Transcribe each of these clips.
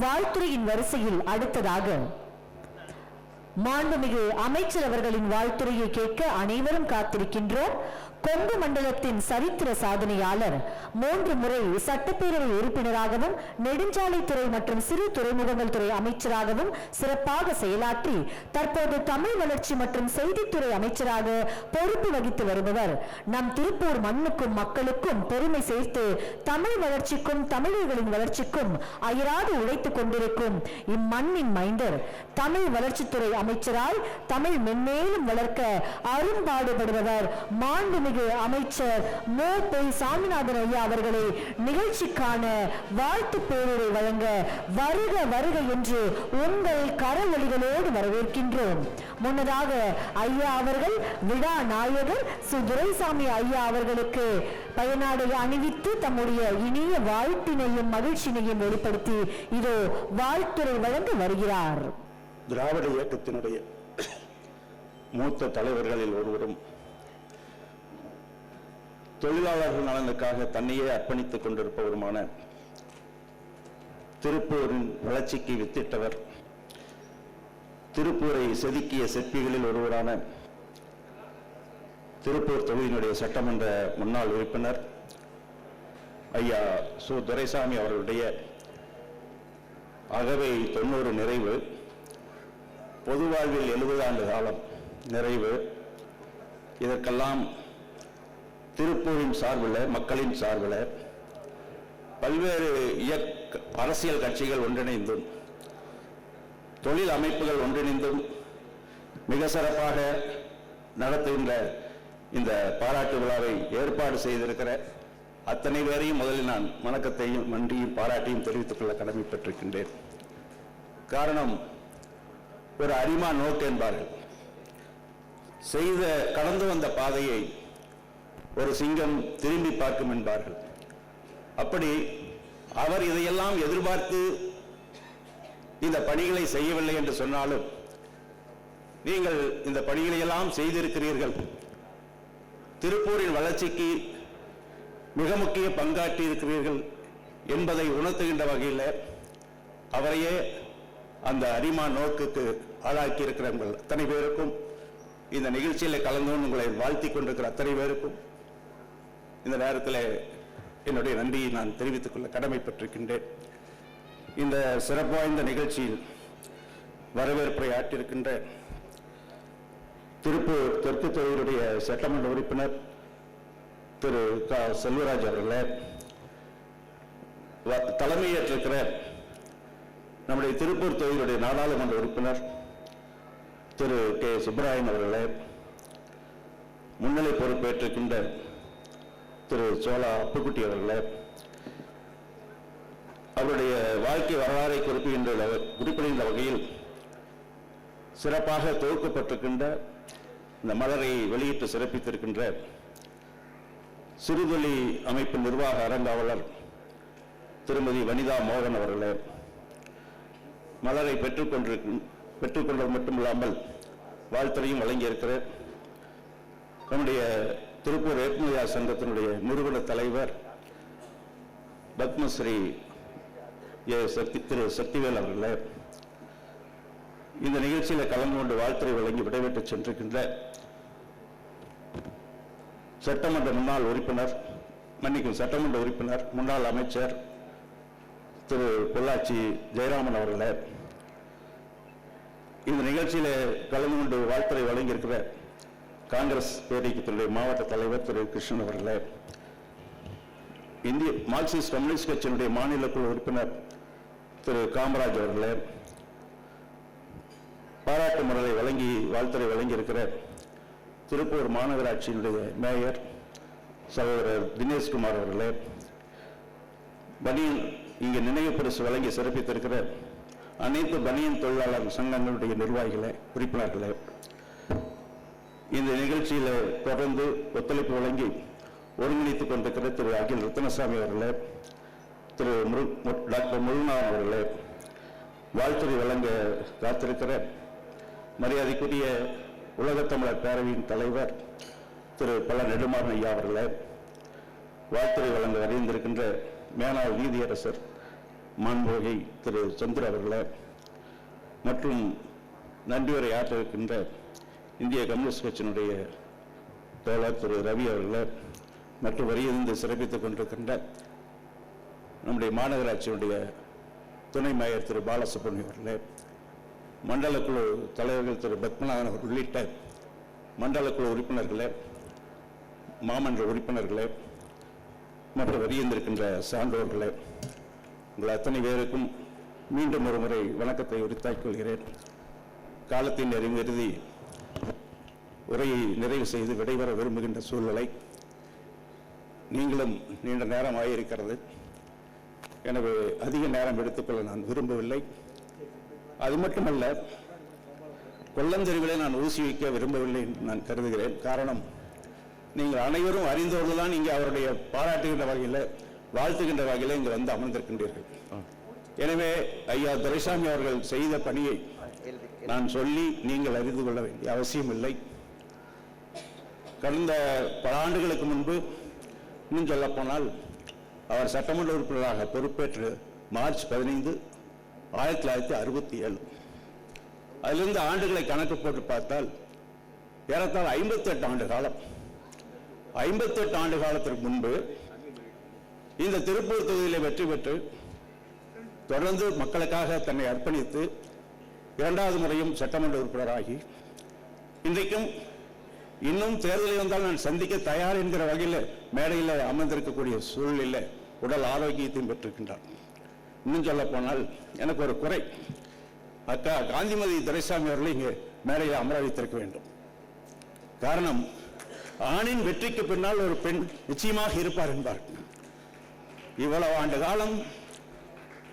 வாழ்த்துறையின் வரிசையில் அடுத்ததாக. மாண்புமிகு அமைச்சர் அவர்களின் வாழ்த்துறையை கேட்க அனைவரும் காத்திருக்கின்றோம். கொங்கு மண்டலத்தின் சரித்திர சாதனையாளர். மூன்று முறை சட்டப்பேரவை உறுப்பினராகவும் நெடுஞ்சாலைத்துறை மற்றும் சிறு துறைமுகங்கள் துறை அமைச்சராகவும் சிறப்பாக செயலாற்றி தற்போது தமிழ் வளர்ச்சி மற்றும் செய்தித்துறை அமைச்சராக பொறுப்பு வகித்து வருபவர். நம் திருப்பூர் மண்ணுக்கும் மக்களுக்கும் பெருமை சேர்த்து தமிழ் வளர்ச்சிக்கும் தமிழர்களின் வளர்ச்சிக்கும் அயராது உழைத்துக் கொண்டிருக்கும் இம்மண்ணின் மைந்தர். தமிழ் வளர்ச்சித்துறை அமைச்சராய் தமிழ் மென்மேலும் வளர்க்க அரும்பாடுபடுபவர் மாண்புமிகு அமைச்சர் மோ பொய் சாமிநாதன் ஐயா அவர்களை நிகழ்ச்சிக்கான வாழ்த்து பேருரை வழங்க வருக வருக என்று உங்கள் கரவொலிகளோடு வரவேற்கின்றோம். முன்னதாக ஐயா அவர்கள் விழா நாயகர் சுதுரைசாமி ஐயா அவர்களுக்கு பயனாடை அணிவித்து தம்முடைய இனிய வாழ்த்தினையும் மகிழ்ச்சியினையும் வெளிப்படுத்தி இதோ வாழ்த்துறை வழங்க வருகிறார். திராவிட இயக்கத்தினுடைய மூத்த தலைவர்களில் ஒருவரும் தொழிலாளர்கள் நலனுக்காக தன்னையே அர்ப்பணித்துக் கொண்டிருப்பவருமான திருப்பூரின் வளர்ச்சிக்கு வித்திட்டவர். திருப்பூரை செதுக்கிய சிற்பிகளில் ஒருவரான திருப்பூர் தொகுதியினுடைய சட்டமன்ற முன்னாள் உறுப்பினர் ஐயா சு. துரைசாமி அவர்களுடைய அகவை தொண்ணூறு நிறைவு பொது வாழ்வில் எழுபது ஆண்டு காலம் நிறைவு. இதற்கெல்லாம் திருப்பூரின் சார்பில் மக்களின் சார்பில் பல்வேறு இயக்க அரசியல் கட்சிகள் ஒன்றிணைந்தும் தொழில் அமைப்புகள் ஒன்றிணைந்தும் மிக சிறப்பாக நடத்துகின்ற இந்த பாராட்டு விழாவை ஏற்பாடு செய்திருக்கிற அத்தனை பேரையும் முதலில் நான் வணக்கத்தையும் நன்றியும் பாராட்டியும் தெரிவித்துக் கொள்ள கடமைப்பட்டிருக்கின்றேன். காரணம் ஒரு அரிமா நோக்கு என்பார்கள். செய்த கடந்து வந்த பாதையை ஒரு சிங்கம் திரும்பி பார்க்கும் என்பார்கள். அப்படி அவர் இதையெல்லாம் எதிர்பார்த்து இந்த பணிகளை செய்யவில்லை என்று சொன்னாலும் நீங்கள் இந்த பணிகளை எல்லாம் செய்திருக்கிறீர்கள். திருப்பூரின் வளர்ச்சிக்கு மிக முக்கிய பங்காற்றி இருக்கிறீர்கள் என்பதை உணர்த்துகின்ற வகையில் அவரையே அந்த அரிமா நோக்குக்கு ஆளாக்கி இருக்கிறவங்கள் அத்தனை பேருக்கும் இந்த நிகழ்ச்சியில் கலந்து உங்களை வாழ்த்தி கொண்டிருக்கிற அத்தனை பேருக்கும் இந்த நேரத்தில் என்னுடைய நன்றியை நான் தெரிவித்துக் கொள்ள கடமைப்பட்டிருக்கின்றேன். இந்த சிறப்பு வாய்ந்த நிகழ்ச்சியில் வரவேற்புரை ஆற்றிருக்கின்ற திருப்பூர் தெற்கு தொகுதியுடைய சட்டமன்ற உறுப்பினர் திரு க. செல்வராஜ் அவர்களே வ- தலைமையேற்றிருக்கிற நம்முடைய திருப்பூர் தொகுதியுடைய நாடாளுமன்ற உறுப்பினர் திரு கே. சுப்பராயன் அவர்களே முன்னிலை பொறுப்பேற்றிருக்கின்ற திரு சோழா அப்புக்குட்டி அவர்களே. அவருடைய வாழ்க்கை வரலாறை குறிப்பிடுகின்ற குறிப்பிடுகின்ற வகையில் சிறப்பாக தொகுக்கப்பட்டிருக்கின்ற இந்த மலரை வெளியிட்டு சிறப்பித்திருக்கின்ற சிறுதொழி அமைப்பு நிர்வாக அறங்காவலர் திருமதி வனிதா மோகன் அவர்களே. மலரை பெற்றுக்கொண்டிருக்கும் பெற்றுக்கொண்டது மட்டுமில்லாமல் வாழ்த்துறையும் வழங்கியிருக்கிற நம்முடைய திருப்பூர் ஏற்றுமதியார் சங்கத்தினுடைய நிறுவன தலைவர் பத்மஸ்ரீ ஏ சக்தி திரு சக்திவேல் அவர்களே இந்த நிகழ்ச்சியில் கலந்து கொண்டு வாழ்த்துறை வழங்கி விடைபெற்று சென்றிருக்கின்ற சட்டமன்ற முன்னாள் உறுப்பினர் மன்னிக்கும் சட்டமன்ற உறுப்பினர் முன்னாள் அமைச்சர் திரு பொள்ளாச்சி ஜெயராமன் அவர்களே இந்த நிகழ்ச்சியில் கலந்து கொண்டு வாழ்த்துறை வழங்கியிருக்கிற காங்கிரஸ் பேரியக்கத்தினுடைய மாவட்ட தலைவர் திரு கிருஷ்ணன் அவர்களே. இந்திய மார்க்சிஸ்ட் கம்யூனிஸ்ட் கட்சியினுடைய மாநில குழு உறுப்பினர் திரு காமராஜ் அவர்களே. பாராட்டு முறையை வழங்கி வாழ்த்துறை வழங்கியிருக்கிற திருப்பூர் மாநகராட்சியினுடைய மேயர் சகோதரர் தினேஷ்குமார் அவர்களே. பனியன் இங்கே நினைவு பரிசு வழங்கி சிறப்பித்திருக்கிற அனைத்து பனியன் தொழிலாளர் சங்கங்களுடைய நிர்வாகிகளே உறுப்பினர்களே. இந்த நிகழ்ச்சியில் தொடர்ந்து ஒத்துழைப்பு வழங்கி ஒருங்கிணைத்துக் கொண்டிருக்கிற திரு அகில் ரத்னசாமி அவர்களே திரு முரு மு- டாக்டர் முருகநாதன் அவர்களே வாழ்த்துறை வழங்க காத்திருக்கிற மரியாதைக்குரிய உலகத்தமிழர் பேரவையின் தலைவர் திரு பல நெடுமாறன் ஐயா அவர்களே வாழ்த்துறை வழங்க அறிந்திருக்கின்ற மேனாள் நீதியரசர் மாண்புகை திரு சந்திர அவர்களே மற்றும் நன்றி உரை இந்திய கம்யூனிஸ்ட் கட்சியினுடைய தோழர் திரு ரவி அவர்களை மற்றும் வரியிருந்து சிறப்பித்துக் கொண்டிருக்கின்ற நம்முடைய மாநகராட்சியினுடைய துணை மேயர் திரு பாலசுப்ரமணியம் அவர்களே மண்டல குழு தலைவர்கள் திரு பத்மநாதன் அவர் உள்ளிட்ட மண்டல குழு உறுப்பினர்களே மாமன்ற உறுப்பினர்களே மற்றும் வரியிருந்திருக்கின்ற சான்றோர்களே உங்கள் அத்தனை பேருக்கும் மீண்டும் ஒரு முறை வணக்கத்தை உரித்தாக்கி கொள்கிறேன். காலத்தின் நெருங்கருதி உரையை நிறைவு செய்து விடைபெற விரும்புகின்ற சூழ்நிலை நீங்களும் நீண்ட நேரம் ஆகியிருக்கிறது. எனவே அதிக நேரம் எடுத்துக்கொள்ள நான் விரும்பவில்லை. அது மட்டுமல்ல கொல்லந்தெருவிலே நான் ஊசி வைக்க விரும்பவில்லை என்று நான் கருதுகிறேன். காரணம் நீங்கள் அனைவரும் அறிந்தவர்கள் தான் இங்கே அவருடைய பாராட்டுகின்ற வகையில் வாழ்த்துகின்ற வகையில் இங்கே வந்து அமர்ந்திருக்கின்றீர்கள். எனவே ஐயா துரைசாமி அவர்கள் செய்த பணியை நான் சொல்லி நீங்கள் அறிந்து கொள்ள வேண்டிய அவசியம் இல்லை கடந்த பல ஆண்டுகளுக்கு முன்பு இன்னும் சொல்லப்போனால் அவர் சட்டமன்ற உறுப்பினராக பொறுப்பேற்று மார்ச் பதினைந்து ஆயிரத்தி தொள்ளாயிரத்தி அறுபத்தி ஏழு. அதிலிருந்து ஆண்டுகளை கணக்கு போட்டு பார்த்தால் ஏறத்தாழ ஐம்பத்தெட்டு ஆண்டு காலம். ஐம்பத்தெட்டு ஆண்டு காலத்திற்கு முன்பு இந்த திருப்பூர் தொகுதியில் வெற்றி பெற்று தொடர்ந்து மக்களுக்காக தன்னை அர்ப்பணித்து இரண்டாவது முறையும் சட்டமன்ற உறுப்பினராகி இன்றைக்கும் இன்னும் தேர்தலில் வந்தால் நான் சந்திக்க தயார் என்கிற வகையில் மேடையில் அமர்ந்திருக்கக்கூடிய சூழ்நிலை உடல் ஆரோக்கியத்தையும் பெற்றிருக்கின்றார். இன்னும் சொல்ல போனால் எனக்கு ஒரு குறை. அக்கா காந்திமதி துரைசாமி அவர்களை இங்கே மேடையில் அமர வைத்திருக்க வேண்டும். காரணம் ஆணின் வெற்றிக்கு பின்னால் ஒரு பெண் நிச்சயமாக இருப்பார் என்பார். இவ்வளவு ஆண்டு காலம்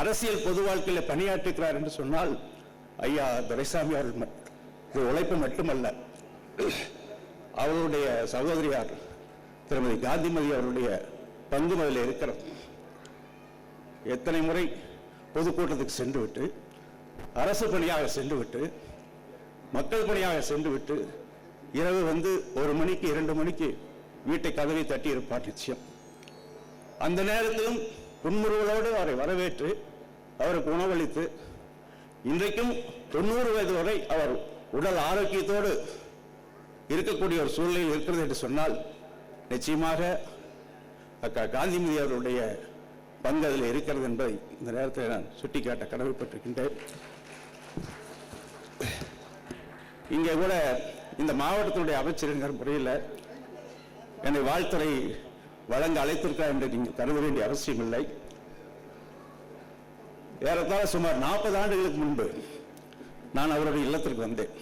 அரசியல் பொது வாழ்க்கையில் பணியாற்றுகிறார் என்று சொன்னால் ஐயா துரைசாமி அவர்கள் இது உழைப்பு மட்டுமல்ல. அவருடைய சகோதரியார் திருமதி காந்திமதி அவருடைய பங்கு அதில் இருக்கிறது எத்தனை முறை பொதுக்கூட்டத்துக்கு சென்று விட்டு அரசு பணியாக சென்று விட்டு மக்கள் பணியாக சென்று விட்டு இரவு வந்து ஒரு மணிக்கு இரண்டு மணிக்கு வீட்டை கதவை தட்டி இருப்பார் நிச்சயம். அந்த நேரத்திலும் புன்முறுவலோடு அவரை வரவேற்று அவருக்கு உணவளித்து இன்றைக்கும் தொண்ணூறு வயது வரை அவர் உடல் ஆரோக்கியத்தோடு இருக்கக்கூடிய ஒரு சூழ்நிலையில் இருக்கிறது என்று சொன்னால் நிச்சயமாக அக்கா காந்திமதி அவருடைய பங்கு அதில் இருக்கிறது என்பதை இந்த நேரத்தில் நான் சுட்டிக்காட்ட கடமைப்பட்டிருக்கின்றேன். இங்கே கூட இந்த மாவட்டத்தினுடைய அமைச்சருங்கிற முறையில் என்னை வாழ்த்துறை வழங்க அழைத்திருக்கார் என்று நீங்கள் கருத வேண்டிய அவசியம் இல்லை ஏறத்தாழ சுமார் நாற்பது ஆண்டுகளுக்கு முன்பு நான் அவருடைய இல்லத்திற்கு வந்தேன்.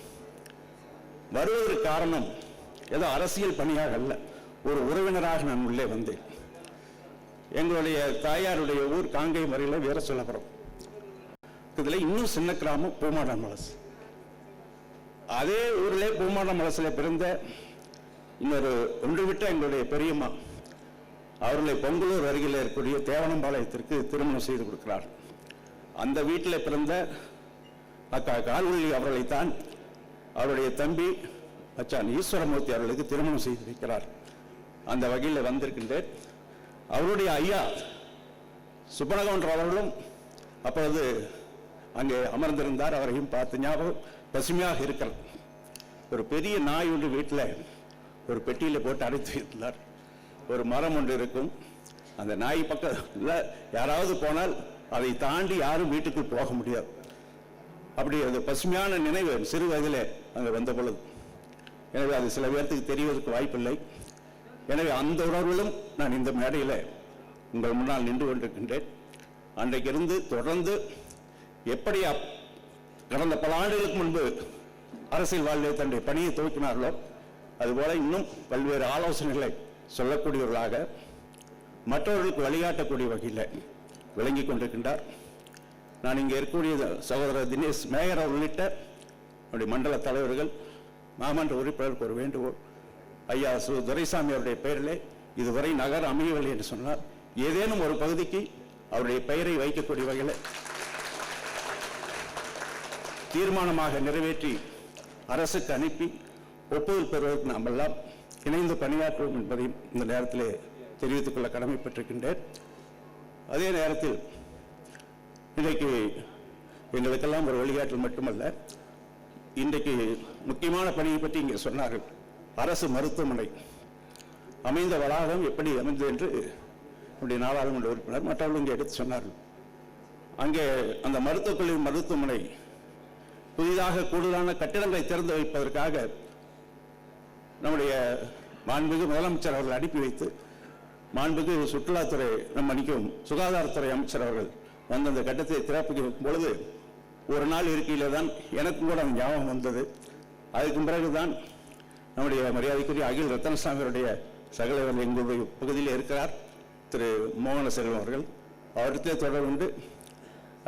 வருவதற்கு காரணம் ஏதோ அரசியல் பணியாக அல்ல. ஒரு உறவினராக நான் உள்ளே வந்தேன். எங்களுடைய தாயாருடைய ஊர் காங்கை மறையில் வேற சொல்லப்புறம் இதில் இன்னும் சின்ன கிராமம் பூமாடம் மலசு. அதே ஊரிலே பூமாடம் மலசில் பிறந்த இன்னொரு ஒன்று விட்ட எங்களுடைய பெரியம்மா அவர்களை பொங்கலூர் அருகில் இருக்கக்கூடிய தேவனம்பாளையத்திற்கு திருமணம் செய்து கொடுக்கிறார். அந்த வீட்டில் பிறந்த அக்கா கால்வழி அவர்களைத்தான் அவருடைய தம்பி அச்சான் ஈஸ்வரமூர்த்தி அவர்களுக்கு திருமணம் செய்து வைக்கிறார். அந்த வகையில் வந்திருக்கின்றேன். அவருடைய ஐயா சுப்பனகவுண்டர் அவர்களும் அப்பொழுது அங்கே அமர்ந்திருந்தார். அவரையும் பார்த்து ஞாபகம் பசுமையாக இருக்கிறது. ஒரு பெரிய நாய் ஒன்று வீட்டில் ஒரு பெட்டியில் போட்டு அடைத்து இருந்தார். ஒரு மரம் ஒன்று இருக்கும். அந்த நாய் பக்கத்தில் யாராவது போனால் அதை தாண்டி யாரும் வீட்டுக்கு போக முடியாது. அப்படி அது பசுமையான நினைவு சிறு வயதிலே அங்கே வந்த பொழுது. எனவே அது சில பேர்த்துக்கு தெரிவதற்கு வாய்ப்பில்லை. எனவே அந்த உணர்விலும் நான் இந்த மேடையில் உங்கள் முன்னால் நின்று கொண்டிருக்கின்றேன். அன்றைக்கிருந்து தொடர்ந்து எப்படி அப்- கடந்த பல ஆண்டுகளுக்கு முன்பு அரசியல் வாழ்வில் தன்னுடைய பணியை துவக்கினார்களோ அதுபோல இன்னும் பல்வேறு ஆலோசனைகளை சொல்லக்கூடியவர்களாக மற்றவர்களுக்கு வழிகாட்டக்கூடிய வகையில் விளங்கி கொண்டிருக்கின்றார். நான் இங்கே இருக்கக்கூடிய சகோதரர் தினேஷ் மேயர் உள்ளிட்ட நம்முடைய மண்டல தலைவர்கள் மாமன்ற உறுப்பினருக்கு ஒரு வேண்டுகோள். ஐயா சு. துரைசாமி அவருடைய பெயரிலே இதுவரை நகர் அமையவில்லை என்று சொன்னார் ஏதேனும் ஒரு பகுதிக்கு அவருடைய பெயரை வைக்கக்கூடிய வகையில் தீர்மானமாக நிறைவேற்றி அரசுக்கு அனுப்பி ஒப்புதல் பெறுவதற்கு நாம் எல்லாம் இணைந்து பணியாற்றுவோம் என்பதையும் இந்த நேரத்திலே தெரிவித்துக் கொள்ள கடமைப்பட்டிருக்கின்றேன். அதே நேரத்தில் இன்றைக்கு எங்களுக்கெல்லாம் ஒரு வழிகாட்டல் மட்டுமல்ல இன்றைக்கு முக்கியமான பணியை பற்றி இங்கே சொன்னார்கள். அரசு மருத்துவமனை. அமைந்த வளாகம் எப்படி அமைந்தது என்று நம்முடைய நாடாளுமன்ற உறுப்பினர் மற்றவர்கள் இங்கே எடுத்து சொன்னார்கள். அங்கே அந்த மருத்துவக் கல்லூரி மருத்துவமனை புதிதாக கூடுதலான கட்டிடங்களை திறந்து வைப்பதற்காக நம்முடைய மாண்புமிகு முதலமைச்சர் அவர்கள் அனுப்பி வைத்து மாண்புமிகு சுற்றுலாத்துறை நம் மன்னிக்கவும் சுகாதாரத்துறை அமைச்சர் அவர்கள் வந்து அந்த கட்டத்தை திறப்பிக்கும் பொழுது ஒரு நாள் இருக்கையில் தான் எனக்கும் கூட அந்த ஞாபகம் வந்தது. அதுக்கு பிறகுதான் நம்முடைய மரியாதைக்குரிய அகில் ரத்தனசாமியருடைய சகலவர் எங்களுடைய பகுதியில் இருக்கிறார் திரு மோகன செல்வம் அவர்கள். அவர்கிட்ட தொடர்பு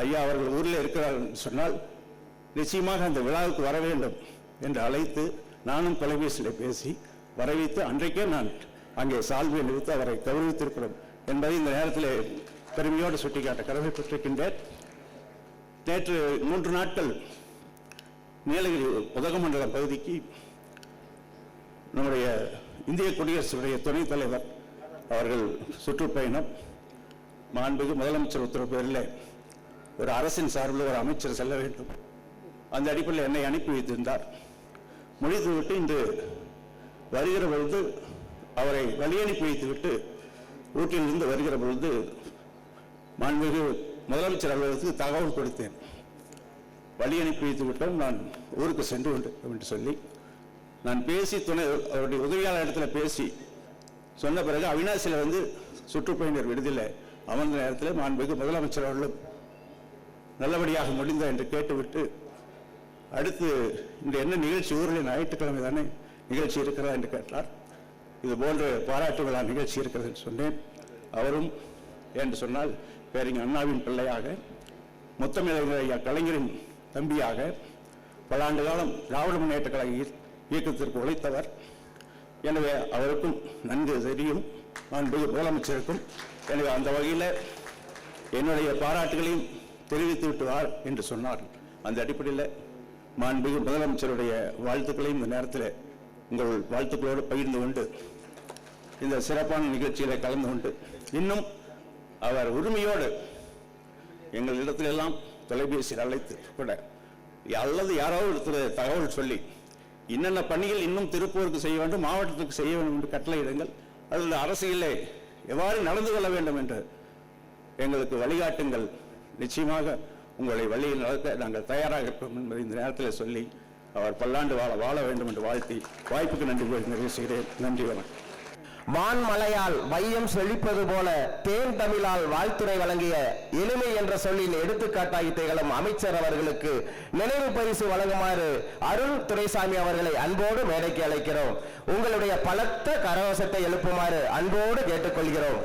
ஐயா அவர்கள் ஊரில் இருக்கிறார் என்று சொன்னால் நிச்சயமாக அந்த விழாவுக்கு வர வேண்டும் என்று அழைத்து நானும் தொலைபேசியில் பேசி வரவைத்து அன்றைக்கே நான் அங்கே சால்வியை நிறுத்தி அவரை கௌரவித்திருக்கிறோம் என்பதை இந்த நேரத்தில் பெருமையோடு சுட்டிக்காட்ட கடமைப்பட்டிருக்கின்றேன். நேற்று மூன்று நாட்கள் நீலகிரி உதகமண்டல பகுதிக்கு நம்முடைய இந்திய குடியரசுடைய துணைத் தலைவர் அவர்கள் சுற்றுப்பயணம். மாண்புக்கு முதலமைச்சர் உத்தரவு பேரில் ஒரு அரசின் சார்பில் ஒரு அமைச்சர் செல்ல வேண்டும். அந்த அடிப்படையில் என்னை அனுப்பி வைத்திருந்தார். முடித்துவிட்டு இன்று வருகிற பொழுது அவரை வழியனுப்பி வைத்துவிட்டு ஊட்டியிலிருந்து வருகிற பொழுது மாண்புமிகு முதலமைச்சர் அலுவலகத்துக்கு தகவல் கொடுத்தேன். வழி அனுப்பி வைத்து விட்டோம் நான் ஊருக்கு சென்று கொண்டேன் என்று சொல்லி நான் பேசி துணை அவருடைய உதவியாளர் இடத்துல பேசி சொன்ன பிறகு அவினாசியில் வந்து சுற்றுப்பயணியர் விடுதியில் அமர்ந்த நேரத்தில் மாண்புமிகு முதலமைச்சர் அவர்களும் நல்லபடியாக முடிந்த என்று கேட்டுவிட்டு அடுத்து இந்த என்ன நிகழ்ச்சி ஊரில் ஞாயிற்றுக்கிழமை தானே நிகழ்ச்சி இருக்கிறதா என்று கேட்டார். இது போன்ற பாராட்டு விழா நிகழ்ச்சி இருக்கிறது என்று சொன்னேன். அவரும் என்று சொன்னால் பேரிங்க அண்ணாவின் பிள்ளையாக முத்தமிழர் ஐயா கலைஞரின் தம்பியாக பல ஆண்டு காலம் திராவிட முன்னேற்ற கழக இயக்கத்திற்கு உழைத்தவர். எனவே அவருக்கும் நன்கு தெரியும் மாண்புமிகு முதலமைச்சருக்கும். எனவே அந்த வகையில் என்னுடைய பாராட்டுகளையும் தெரிவித்து விட்டுவார் என்று சொன்னார். அந்த அடிப்படையில் மாண்புமிகு முதலமைச்சருடைய வாழ்த்துக்களையும் இந்த நேரத்தில் உங்கள் வாழ்த்துக்களோடு பகிர்ந்து கொண்டு இந்த சிறப்பான நிகழ்ச்சியில் கலந்து கொண்டு இன்னும் அவர் உரிமையோடு எங்கள் இடத்திலெல்லாம் தொலைபேசியில் அழைத்து கூட அல்லது யாராவது ஒருத்தர் தகவல் சொல்லி என்னென்ன பணிகள் இன்னும் திருப்பூருக்கு செய்ய வேண்டும் மாவட்டத்துக்கு செய்ய வேண்டும் என்று கட்டளையிடுங்கள். அதில் அரசியலே எவ்வாறு நடந்து கொள்ள வேண்டும் என்று எங்களுக்கு வழிகாட்டுங்கள். நிச்சயமாக உங்களை வழியில் நடத்த நாங்கள் தயாராக இருப்போம் என்பதை இந்த நேரத்தில் சொல்லி அவர் பல்லாண்டு வாழ வாழ வேண்டும் என்று வாழ்த்தி வாய்ப்புக்கு நன்றி நிறைவு செய்கிறேன். நன்றி வணக்கம். வான்மலையால் வையம் செழிப்பது போல தேன் தமிழால் வாழ்த்துரை வழங்கிய எளிமை என்ற சொல்லின் எடுத்துக்காட்டாகி திகழும் அமைச்சர் அவர்களுக்கு நினைவு பரிசு வழங்குமாறு அருள் துரைசாமி அவர்களை அன்போடு மேடைக்கு அழைக்கிறோம். உங்களுடைய பலத்த கரவசத்தை எழுப்புமாறு அன்போடு கேட்டுக்கொள்கிறோம்.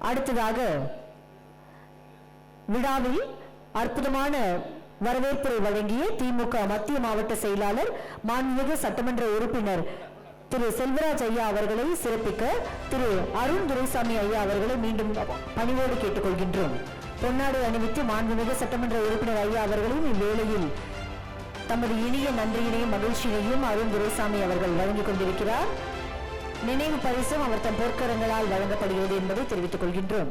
அடுத்ததாக விழாவில் அற்புதமான வரவேற்புரை வழங்கிய திமுக மத்திய மாவட்ட செயலாளர் மாண்புமிகு சட்டமன்ற உறுப்பினர் திரு. செல்வராஜ் ஐயா அவர்களை சிறப்பிக்க திரு. அருண் துரைசாமி ஐயா அவர்களை மீண்டும் பணிவோடு கேட்டுக்கொள்கின்றோம். பொன்னாடை அணிவித்து மாண்புமிகு சட்டமன்ற உறுப்பினர் ஐயா அவர்களையும் இவ்வேளையில் தமது இனிய நன்றியினையும் மகிழ்ச்சியினையும் அருண் துரைசாமி அவர்கள் வழங்கிக் கொண்டிருக்கிறார். நினைவு பரிசும் அவர் தன் பொற்கரங்களால் வழங்கப்படுகிறது என்பதை தெரிவித்துக் கொள்கின்றோம்.